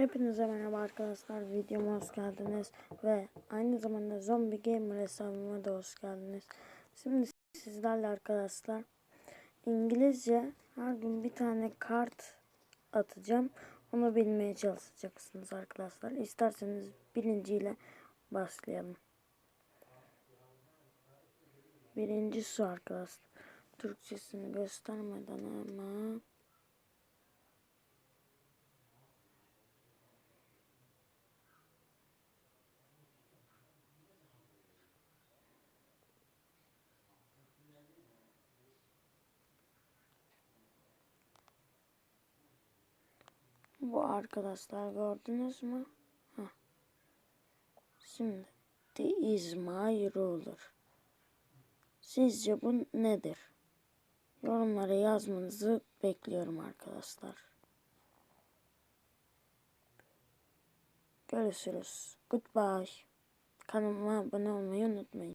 Hepinize merhaba arkadaşlar. Videoma hoş geldiniz. Ve aynı zamanda Zombie Gamer hesabıma da hoş geldiniz. Şimdi sizlerle arkadaşlar İngilizce her gün bir tane kart atacağım. Onu bilmeye çalışacaksınız arkadaşlar. İsterseniz birinciyle başlayalım. Birinci su arkadaşlar. Türkçesini göstermeden ama Bu arkadaşlar gördünüz mü? Heh. Şimdi The is my ruler. Sizce bu nedir? Yorumlara yazmanızı bekliyorum arkadaşlar. Görüşürüz. Goodbye. Kanalıma abone olmayı unutmayın.